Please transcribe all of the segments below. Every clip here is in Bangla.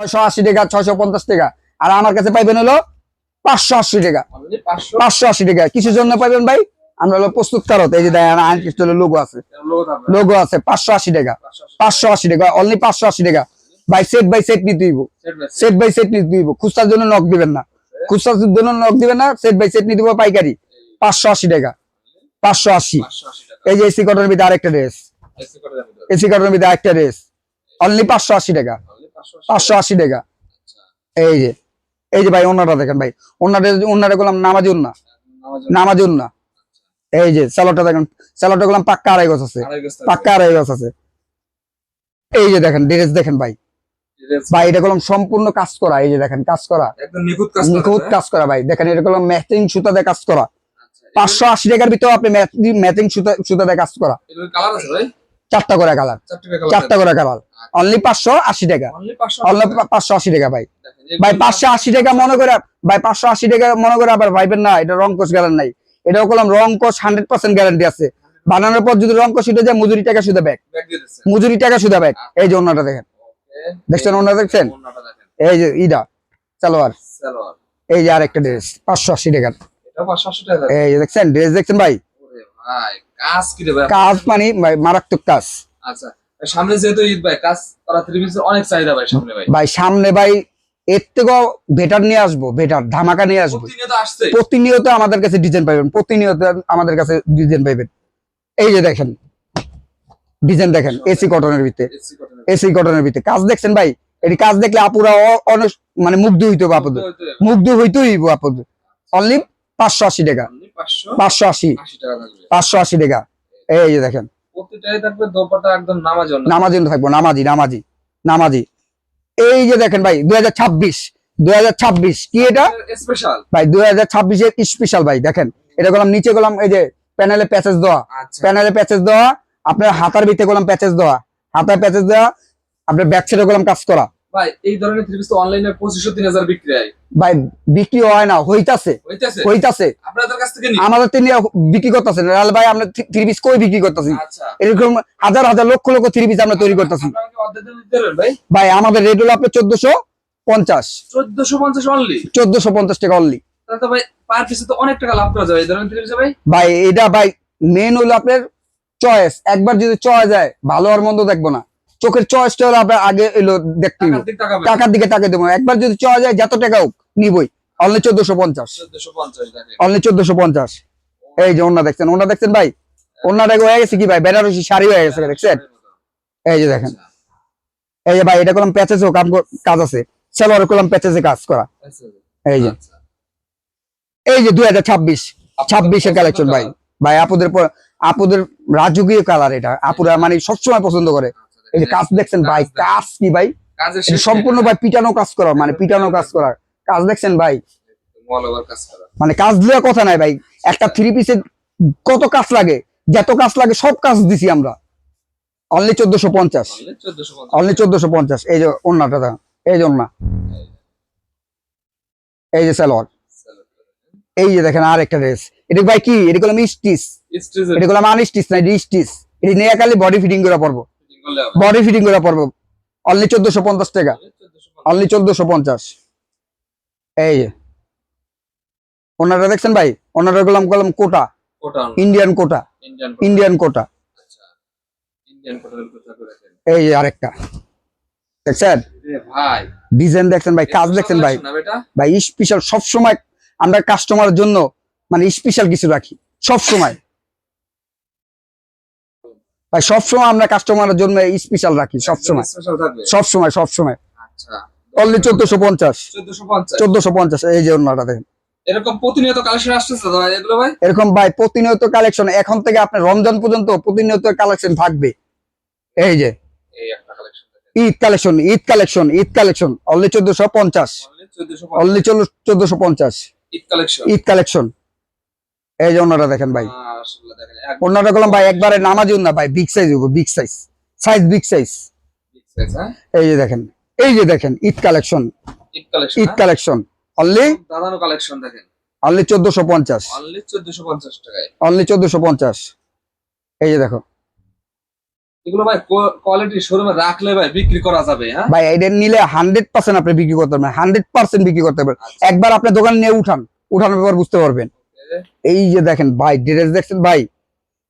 ছয়শো আশি টাকা ছয়শো পঞ্চাশ টাকা। আর আমার কাছে পাইবেন হলো পাঁচশো আশি টাকা। পাঁচশো। আশি টাকা। কিসের জন্য পাইবেন ভাই? আমরা হলো প্রস্তুত কারত এই যে দেখেন লোগো আছে। লোগো আছে পাঁচশো আশি টাকা। পাঁচশো আশি। টাকা। অনলি পাঁচশো আশি টাকা। বাই সেট বাই সেট নিতে দিব সেট বাই সেট নিতে দিব খুচরার জন্য নক দিবেন না। খুচরার জন্য নক দিবেন না। সেট বাই সেট নিতে দিব পাইকারি। পাঁচশো আশি টাকা। পাঁচশো আশি। এই যে এসি কটনের ভিতরে আরেকটা ড্রেস। এসি কটনের ভিতরে। আরেকটা ড্রেস অনলি পাঁচশো আশি টাকা। Only 580 পাঁচশো আশি টাকা। আচ্ছা। এই যে এই যে ভাই অন্যটা দেখেন ভাই। অন্যটা অন্যটা করলাম নামাজি উন্না। নামাজ- উন্না। এই যে স্যালোটা দেখেন স্যালোটা করলাম পাক্কা আড়াই গছ আছে। পাক্কা আড়াই গছ আছে। এই যে দেখেন ড্রেস দেখেন ভাই। ভাই এটা করলাম সম্পূর্ণ কাজ করা। এই যে দেখেন কাজ করা। নিখুঁত কাজ করা ভাই। দেখেন এটা করলাম ম্যাচিং সুতা দিয়ে কাজ করা। আচ্ছা। পাঁচশো আশি টাকার ভিতরে আপনি ম্যাচিং সুতা সুতা দিয়ে কাজ করা। কালার আছে ভাই? চারটা করে কালার। চারটা করে কালার অনলি পাঁচশো আশি টাকা। অনলি পাঁচশো আশি টাকা। ভাই। ভাই পাঁচশো আশি টাকা মনে করে ভাই পাঁচশো আশি টাকা মনে করে আবার ভাইবেন না এটা রং কোষ গ্যারান্টি নাই। এটাও করলাম রং কোষ হান্ড্রেড পার্সেন্ট গ্যারান্টি আছে। বানানোর পর যদি রং কোষ যায় মজুরি টাকা সুদা ব্যাগ মজুরি টাকা সুদা ব্যাগ এই যে অন্যটা দেখেন। দেখছেন ওনাটা দেখছেন? এই যে ইডা সালোয়ার। এই যে আরেকটা ড্রেস পাঁচশো আশি টাকার। এটা 580 টাকা। এই যে দেখছেন ড্রেস দেখছেন ভাই কাজ কি রে ভাই? কাজ মানে মারাত্মক কাজ। আচ্ছা সামনে যেহেতু ঈদ ভাই কাজ করা থ্রি পিসের অনেক চাহিদা ভাই সামনে ভাই। ভাই সামনে ভাই এর থেকেও বেটার নিয়ে আসব বেটার ধামাকা নিয়ে আসব। প্রতিনিয়ত আমাদের কাছে ডিজাইন পাইবেন প্রতিনিয়ত আমাদের কাছে ডিজাইন পাইবেন। এই যে দেখেন ডিজাইন দেখেন এসি কটনের ভিতরে। এসি কটনের ভিতরে। কাজ দেখছেন ভাই? এটি কাজ দেখলে আপুরা অনেক মানে মুগ্ধ হইতে হবে আপুদের। মুগ্ধ হইতে হইব আপুদের। অনলি পাঁচশো আশি টাকা। পাঁচশো আশি। পাঁচশো আশি টাকা। এই যে দেখেন। নামাজ নামাজি থাকব নামাজি নামাজি নামাজি। এই যে দেখেন ভাই দুই হাজার ছাব্বিশ দুই হাজার ছাব্বিশ কি এটা? স্পেশাল। ভাই দুই হাজার ছাব্বিশের স্পেশাল ভাই দেখেন। এটা করলাম নিচে করলাম এই যে প্যানেলে প্যাচেস দেওয়া। আচ্ছা। প্যানেলে প্যাচেস দেওয়া আপনার হাতার ভিতরে করলাম প্যাচেস দেওয়া। হাতার প্যাচেস দেওয়া আপনার ব্যাক সাইডে করলাম কাজ করা। ভাই এই ধরনের থ্রি পিস তো অনলাইনে পঁচিশশো তিন হাজার বিক্রি হয়। ভাই বিক্রি হয় না হইতাছে। হইতেছে? হইতাছে। আপনাদের কাছ থেকে নি? আমাদের তিনি বিক্রি করতেছে লাল ভাই আমরা থ্রি পিস কই বিক্রি করতেছি? আচ্ছা। এরকম হাজার হাজার লক্ষ লক্ষ থ্রি পিস আমরা তৈরি করতেছি। আপনারা কি অর্ধেক দামে দিতে পারবেন ভাই? ভাই আমাদের রেট হলো আপনার চোদ্দশো পঞ্চাশ। চোদ্দশো পঞ্চাশ অনলি চোদ্দশো পঞ্চাশ টাকা অনলি তাহলে তো ভাই পার পিসে তো অনেক টাকা লাভ করা যাবে। এই ধরনের থ্রি পিসে ভাই? ভাই এটা ভাই মেন হলো আপনার চয়েস একবার যদি চয়েস যায় ভালো আর মন্দ দেখব না। চোখের চয়েসটা হলো আপনার আগে এলো দেখতে টাকার দিকে তাকে দেবো। একবার যদি চয়েস যায় যত টাকা হোক নিবই। অনলি চোদ্দশো পঞ্চাশ। অনলি চোদ্দশো পঞ্চাশ। এই যে ওনা দেখছেন ওনা দেখছেন ভাই? ওনাটা হয়ে গেছে কি ভাই? বেনারসি শাড়ি হয়ে গেছে দেখছেন? এই যে দেখেন। এই যে ভাই এটা করলাম প্যাচেসও কাম কাজ আছে। সেলোয়ার করলাম প্যাচেসে কাজ করা। এই যে। আচ্ছা। এই যে দুই হাজার ছাব্বিশ। ছাব্বিশের কালেকশন ভাই। ভাই আপুদের আপুদের রাজকীয় কালার এটা। আপুরা মানে সবসময় পছন্দ করে। এই যে কাজ দেখছেন ভাই কাজ কি ভাই? সম্পূর্ণ ভাই পিটানো কাজ করা মানে পিটানো কাজ করা। কাজ দেখছেন ভাই? মানে কাজ দেওয়ার কথা নাই ভাই। একটা থ্রি পিসের কত কাজ লাগে? যত কাজ লাগে সব কাজ দিছি আমরা। অনলি চোদ্দশো পঞ্চাশ। অনলি চোদ্দশো পঞ্চাশ। এই যে ওন্নাটা দাদা। এই যে এই যে সালোয়ার। এই যে দেখেন আর একটা ড্রেস এটা ভাই কি? এটা করলাম স্টিচ। এটা করলাম আনস্টিচ না স্টিচ। এটা নিয়ে খালি বডি ফিটিং করে পড়ব বডি ফিটিং করা পড়ব অনলি চোদ্দশো পঞ্চাশ টাকা। অনলি চোদ্দশো পঞ্চাশ। এই যে। ওনারা দেখছেন ভাই? ওনারা করলাম করলাম কোটা। Indian quota. Indian quota. আচ্ছা। এই যে আরেকটা। দেখছেন? ডিজাইন দেখছেন ভাই? কাজ দেখছেন ভাই? ভাই স্পেশাল সবসময় আমরা কাস্টমারের জন্য মানে স্পেশাল কিছু রাখি। সব সময় ভাই সব সময় আমরা কাস্টমারের জন্য স্পেশাল রাখি সব সময় স্পেশাল থাকবে। সব সময় সব সময় আচ্ছা অনলি চোদ্দশো পঞ্চাশ। চোদ্দশো পঞ্চাশ এই যে ওনাটা দেখেন। এরকম প্রতিনিয়ত কালেকশন আসতেছে এগুলো ভাই? এরকম ভাই প্রতিনিয়ত কালেকশন এখন থেকে আপনার রমজান পর্যন্ত প্রতিনিয়ত কালেকশন থাকবে। এই যে। Eid collection Eid collection Eid collection only চোদ্দশো পঞ্চাশ। অনলি চোদ্দশো পঞ্চাশ। ঈদ কালেকশন ঈদ কালেকশন এই যে ওনারা দেখেন ভাই। করলাম ভাই একবারে নামাজি না ভাই বিগ সাইজ হব big size size big size এই যে দেখেন এই যে দেখেন Eid collection Eid collection only দাদানো collection দেখেন। অনলি চোদ্দশো পঞ্চাশ। অনলি টাকায়। এই যে দেখো। এগুলো ভাই কোয়ালিটি শোরুমে রাখলে ভাই বিক্রি করা যাবে হ্যাঁ? ভাই এটা নিলে হান্ড্রেড পার্সেন্ট আপনি বিক্রি করতে পারবেন হান্ড্রেড পার্সেন্ট বিক্রি করতে পারবেন। একবার আপনার দোকান নিয়ে উঠান উঠানোর পর বুঝতে পারবেন। এই যে দেখেন ভাই ড্রেস দেখছেন ভাই?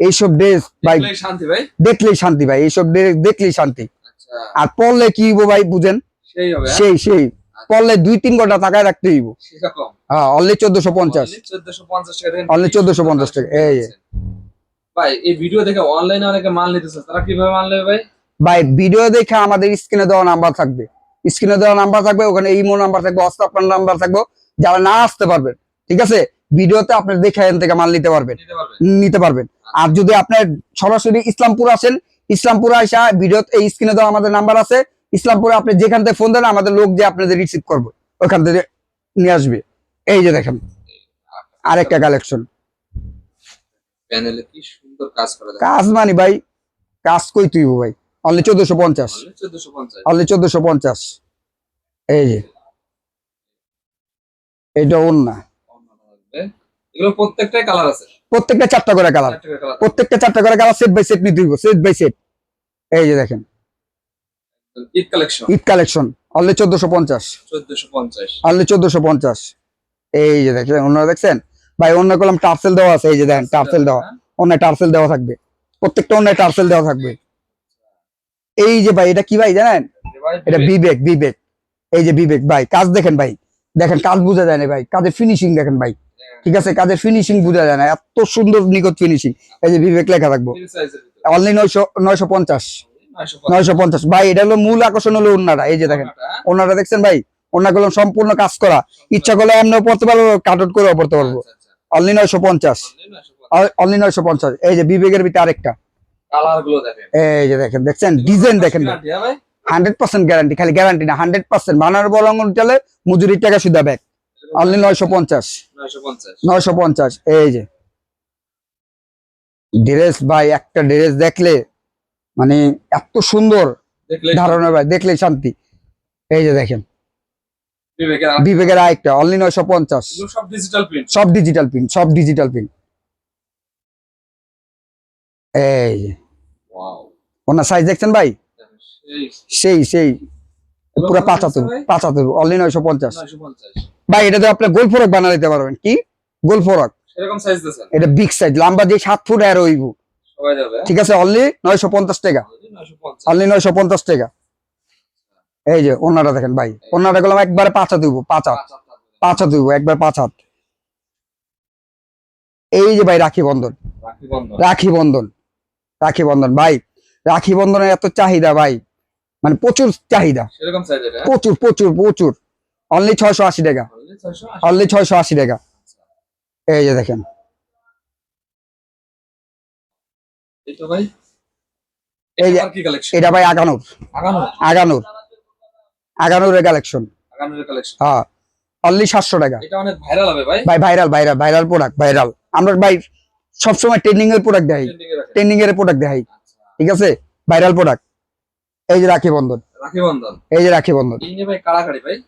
এইসব ড্রেস ভাই শান্তি ভাই? দেখলেই শান্তি ভাই এইসব ড্রেস দেখলেই শান্তি। আচ্ছা। আর পড়লে কি হইবো ভাই বুঝেন? সেই হ্যাঁ? সেই সেই। পড়লে দুই তিন ঘণ্টা টাকায় রাখতে হইব। হ্যাঁ অনলি চোদ্দশো পঞ্চাশ। চোদ্দশো পঞ্চাশ টাকা থেকে Only 1450 টাকা, এই, এই। ভাই এই ভিডিও দেখে অনলাইনে অনেকে মাল নিতেছে তারা কীভাবে মাল নেবে ভাই? ভাই ভিডিও দেখে আমাদের স্ক্রিনে দেওয়া নাম্বার থাকবে। স্ক্রিনে দেওয়া নাম্বার থাকবে ওখানে ইমো নাম্বার থাকবে হোয়াটসঅ্যাপ নাম্বার থাকবে যারা না আসতে পারবেন ঠিক আছে? ভিডিওতে আপনি দেখে এখান থেকে মাল নিতে পারবেন। নিতে পারবেন। আর যদি আপনার সরাসরি ইসলামপুর আসেন ইসলামপুর আসা ভিডিও এই স্ক্রিনে দেওয়া আমাদের নাম্বার আছে। ইসলামপুরে আপনি যেখান থেকে ফোন দেন আমাদের লোক যে আপনাদের রিসিভ করবে ওখান থেকে নিয়ে আসবে। এই যে দেখেন আরেকটা কালেকশন কাজ মানে ভাই কাজ কই তুই ভাই? অনলি চোদ্দশো পঞ্চাশ। অনলি চোদ্দশো পঞ্চাশ। এই যে এইটা ওর না এগুলো প্রত্যেকটাই কালার আছে। প্রত্যেকটা চারটা করে কালার প্রত্যেকটা চারটা করে কালার সেট বাই সেট নিতে হইব সেট বাই সেট এই যে দেখেন। Eid collection Eid collection only চোদ্দশো পঞ্চাশ। চোদ্দশো পঞ্চাশ। অনলি চোদ্দশো পঞ্চাশ। এই যে দেখছেন অন্য দেখছেন? ভাই অন্য কলম টার্সেল দেওয়া আছে এই যে দেখেন টার্সেল দেওয়া। অন্য টার্সেল দেওয়া থাকবে। প্রত্যেকটা অন্য টার্সেল দেওয়া থাকবে। এই যে ভাই এটা কি ভাই জানেন? এটা বিবেক। বিবেক এই যে বিবেক ভাই কাজ দেখেন ভাই। দেখেন কাজ বোঝা যায় না ভাই। কাজের ফিনিশিং দেখেন ভাই। ঠিক আছে কাজের ফিনিশিং বোঝা যায় না। এত সুন্দর নিকট ফিনিশিং এই যে বিবেক লেখা থাকব। অনলি নয়শো নয়শো পঞ্চাশ। নয়শো পঞ্চাশ। ভাই এটা হলো মূল আকর্ষণ হলো অন্যরা এই যে দেখেন ওনারা দেখছেন ভাই? ওনাগুলো সম্পূর্ণ কাজ করা। ইচ্ছা করলে এমনিও পড়তে পারব কাটট করেও পড়তে পারব। অনলি নয়শো পঞ্চাশ। অনলি নয়শো পঞ্চাশ। এই যে বিবেকের ভিতরে আরেকটা। দেখেন। এই যে দেখেন দেখছেন? ডিজাইন দেখেন হ্যাঁ হান্ড্রেড পার্সেন্ট গ্যারান্টি খালি গ্যারান্টি না হান্ড্রেড পার্সেন্ট। বানার বলঙ্গন চলে মজুরির টাকা সুদা ব্যাগ অনলি নয়শো পঞ্চাশ। নয়শো পঞ্চাশ। এই যে। ড্রেস ভাই একটা ড্রেস দেখলে মানে এত সুন্দর ধারণা ভাই দেখলে শান্তি। এই যে দেখেন। বিবেকের আরেকটা। অনলি নয়শো পঞ্চাশ। সব ডিজিটাল প্রিন্ট সব ডিজিটাল প্রিন্ট সব ডিজিটাল প্রিন্ট এই যে। ওনার সাইজ দেখছেন ভাই? সেই। সেই সেই। পুরো পাঁচাত্তর পাঁচাত্তর অনলি নয়শো পঞ্চাশ। ভাই এটা তো আপনি গোল ফরক বানা দিতে পারবেন। কি? গোল ফরক। এটা বিগ সাইজ লম্বা দিয়ে সাত ফুট আর হইব? ঠিক আছে অনলি নয়শো পঞ্চাশ টাকা। অনলি নয়শো পঞ্চাশ। টাকা। এই যে ওনারা দেখেন ভাই। ওনারা গেলাম একবারে পাঁচা দিব পাঁচ পাঁচ দিব একবার পাঁচ হাত। এই যে ভাই রাখি বন্ধন। রাখি বন্ধন। রাখি বন্ধন। ভাই রাখি বন্ধনের এত চাহিদা ভাই। মানে প্রচুর চাহিদা। সেরকম সাইজ এটা? প্রচুর প্রচুর প্রচুর। অনলি ছয়শো আশি টাকা। Only 680 অনলি ছয়শো আশি টাকা। এই যে দেখেন। এই যে- এটা ভাই আগানোর। আগানো আগানোর। আগানোর কালেকশন হ্যাঁ অনলি সাতশো টাকা। ভাই। ভাই viral viral viral product viral আমরা ভাই সবসময় ট্রেন্ডিং এর প্রোডাক্ট দেখাই ট্রেন্ডিং এর প্রোডাক্ট দেখাই। ঠিক আছে? ভাইরাল প্রোডাক্ট এই যে রাখি বন্ধন। রাখি বন্ধন। এই যে রাখি বন্ধন। ভাই কাড়াকাড়ি ভাই।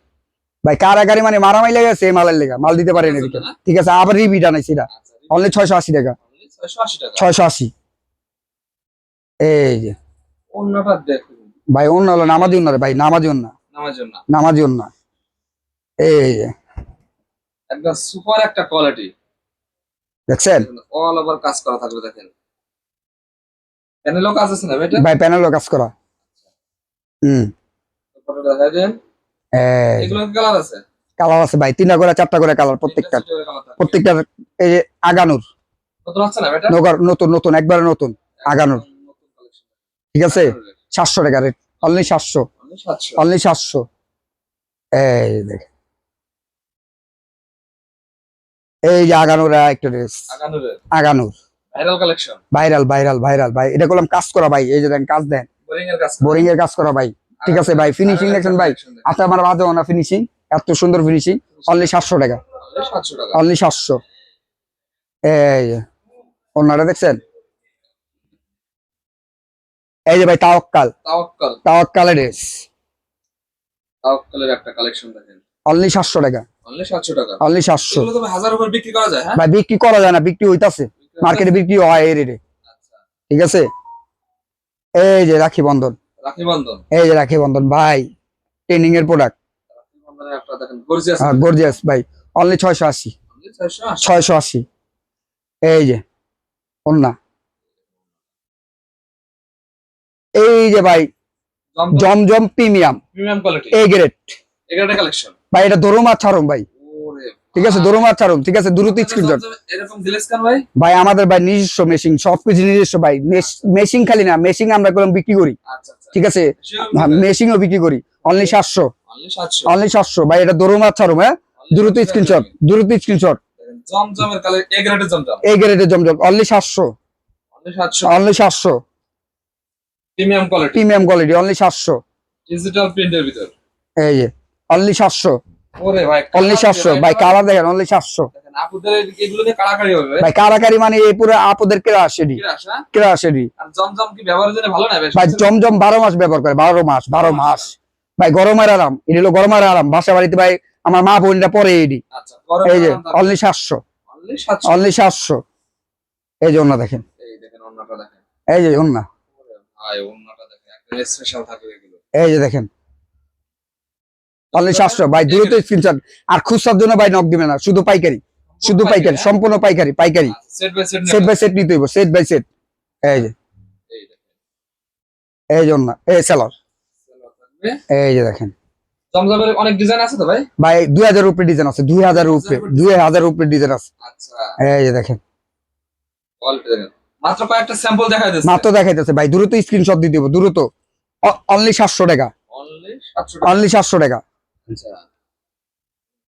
ভাই কারাগারি মানে মারামারি লেগে গেছে মালের লেগা মাল দিতে পারেনি এদিকে। ঠিক আছে আবার রিপিট আনাইছি এটা। আচ্ছা অনলি ছয়শো আশি টাকা। only 680 টাকা? ছয়শো আশি। এই যে। ভাই অন্য হলো নামাজি অন্য ভাই নামাজি অন্য। নামাজি অন্য। এই যে। একদম সুপার একটা কোয়ালিটি। দেখছেন? অল ওভার কাজ করা থাকবে দেখেন। প্যানেলও কাজ আছে না ভাই প্যানেলও কাজ করা। হুম। দেখাই দেন। এই এগুলো কালার আছে? কালার আছে ভাই তিনটা করে চারটা করে কালার প্রত্যেকটা। প্রত্যেকটা এই যে আগানুর। নতুন নতুন নতুন একবারে নতুন আগানোর। ঠিক আছে? সাতশো টাকা রেট অনলি সাতশো। অনলি সাতশো। এই দেখ এই যে আগানোর একটা ড্রেস আগানোর। Viral collection viral viral viral ভাই। এটা করলাম কাজ করা ভাই। এই যে দেন কাজ দেন। বোরিং এর কাজ করা ভাই। ঠিক আছে ভাই ফিনিশিং দেখছেন ভাই? আপনার আমার বাজে না ফিনিশিং এত সুন্দর ফিনিশিং অনলি সাতশো টাকা। অনলি সাতশো এই ওনারা দেখছেন? এই যে ভাই তাওয়াক্কাল। তাওয়াক্কাল। তাওয়াক্কালের ড্রেস তাওয়াক্কালের একটা কালেকশন দেখেন। অনলি সাতশো টাকা। অনলি সাতশো টাকা। অনলি সাতশো। এগুলো তো ভাই হাজার উপর বিক্রি করা যায় হ্যাঁ? ভাই বিক্রি করা যায় না বিক্রি হইতাছে। মার্কেটে বিক্রি হয় এই রেটে আচ্ছা। ঠিক আছে? এই যে রাখি বন্ধন। এই যে রাখি বন্ধন ভাই ট্রেনিং এর প্রোডাক্ট দেখেন গর্জিয়াস ভাই অনলি ছয়শো আশি। ছয়শো আশি? এই যে অন্যা এই যে ভাই জমজম প্রিমিয়াম। প্রিমিয়াম কোয়ালিটি এই গ্রেড কালেকশন ভাই এটা দরুম আর ছাড়ুম ভাই। ওরে ঠিক আছে দরুম আর ছাড়ুম ঠিক আছে দ্রুত স্ক্রিনশট। এরকম দিলেস কেন ভাই? ভাই আমাদের ভাই নিজস্ব মেশিন সবকিছু নিজস্ব ভাই। মেশিন খালি না মেশিন আমরা করলাম বিক্রি করি। আচ্ছা আচ্ছা। ঠিক আছে? মেশিনও বিক্রি করি। অনলি সাতশো। অনলি সাতশো। অনলি সাতশো। ভাই এটা দরুম আর ছাড়ুম হ্যাঁ? দ্রুত স্ক্রিনশট দ্রুত স্ক্রিনশট জমজমের কালার এ গ্রেডের জমজম। এই গ্রেডের জমজম। অনলি সাতশো। অনলি সাতশো। অনলি সাতশো। Premium quality premium quality only সাতশো। ডিজিটাল প্রিন্টের ভিতর। এই যে অনলি সাতশো। ওরে ভাই অনলি সাতশো। ভাই? কালার দেখেন? অনলি সাতশো। ভাই কারাকারি মানে এই পুরো আপদের কেরা আসেনি কি আসা কেরা আসেনি আর জমজম কি ব্যবহারের জন্য ভালো না? বেশ ভাই জমজম বারো মাস ব্যবহার করে বারো মাস বারো মাস। ভাই গরমের আরাম এটা হলো গরমের আরাম। বাসা বাড়িতে ভাই আমার মা বোনটা পরে এডি আচ্ছা এই যে অনলি সাতশো। অনলি সাতশো? এই যে অন্য দেখেন। এই যে অন্য এই যে দেখেন। অনলি সাতশো। ভাই দ্রুত স্ক্রিনশট আর খুচরার জন্য ভাই নক দিবে না শুধু পাইকারি। শুধু পাইকারি সম্পূর্ণ পাইকারি পাইকারি। Set by set set by set নিতে হইব সেট বাই সেট এই যে। এই দেখেন। এই সেলর এই যে দেখেন। অনেক ডিজাইন আছে তো ভাই? ভাই দুই হাজার উপরে ডিজাইন আছে দুই হাজার উপরে দুই হাজার উপরে ডিজাইন আছে। আচ্ছা। এই যে দেখেন। মাত্র কয়েকটা স্যাম্পল মাত্র দেখাইতেছে ভাই দ্রুত স্ক্রিনশট দিয়ে দিব দ্রুত অনলি সাতশো টাকা। অনলি 700 টাকা। অনলি সাতশো টাকা।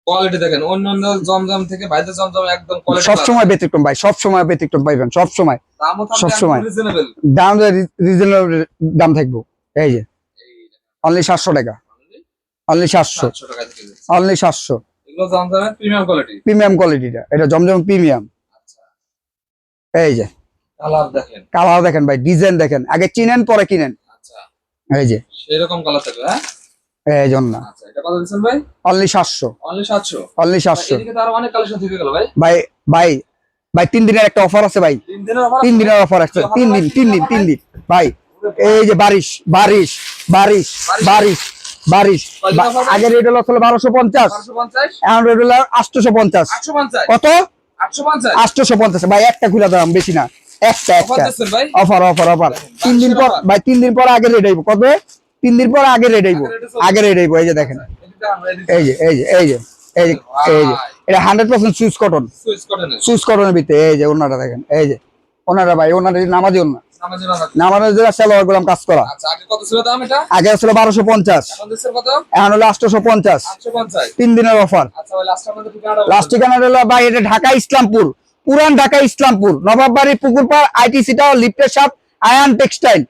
কোয়ালিটি দেখেন অন্য অন্য জমজম থেকে বাইরে জমজম একদম কোয়ালিটি সব সময় ব্যতিক্রম ভাই সব সময় ব্যতিক্রম পাইবেন সব সময়। সবসময়। দাম রিজনেবল দাম থাকব। এই যে অনলি সাতশো টাকা। অনলি 700 টাকা থেকে দিচ্ছে। অনলি সাতশো। এগুলো জমজমের প্রিমিয়াম কোয়ালিটি প্রিমিয়াম কোয়ালিটিটা এটা জমজম প্রিমিয়াম আচ্ছা। এই যে। কালার দেখেন। কালার দেখেন ভাই ডিজাইন দেখেন। আগে চিনেন পরে কিনেন। আচ্ছা। এই যে। সেরকম কালার থাকবে হ্যাঁ? এই জন্য আচ্ছা অনলি সাতশো। অনলি সাতশো? ভাই ভাই। ভাই তিন দিনের একটা অফার আছে ভাই। তিন দিনের অফার তিন আছে। তিন দিন তিন দিন তিন দিন। ভাই। এই যে বারিশ বারিশ বারিশ বারিশ। বারিশ আগের রেট হলো বারোশো পঞ্চাশ। 450 এখন রেট হলো আটশোশো পঞ্চাশ কত? 850 আটশোশো পঞ্চাশ ভাই একটা খুলে দাম বেশি না। একটা একটা। Offer offer offer. তিন দিন পর ভাই তিন দিন পর আগে রেট আইব কত? তিন দিন পর আগে রেট আইব। আগে রেট আইব এই যে দেখেন। এদিকে এই যে এই যে এই যে এই যে এই যে। এটা hundred percent swiss cotton swiss কটনের ভিতরে এই যে ওনারা দেখেন এই যে। ওনারা ভাই ওনারা নামাজি ওনা নামাজি বাংলা নামাজের জন্য গুলাম কাজ করা। আচ্ছা আগে ছিল বারোশো পঞ্চাশ। এখন হলো আটশোশো পঞ্চাশ। তিন দিনের অফার। আচ্ছা লাস্ট ঠিকানা হলো ভাই এটা ঢাকা ইসলামপুর। পুরান ঢাকা ইসলামপুর। নবাববাড়ি পুকুরপাড় আইটিসি টাওয়ার লিফটের সাপ আয়ান টেক্সটাইল।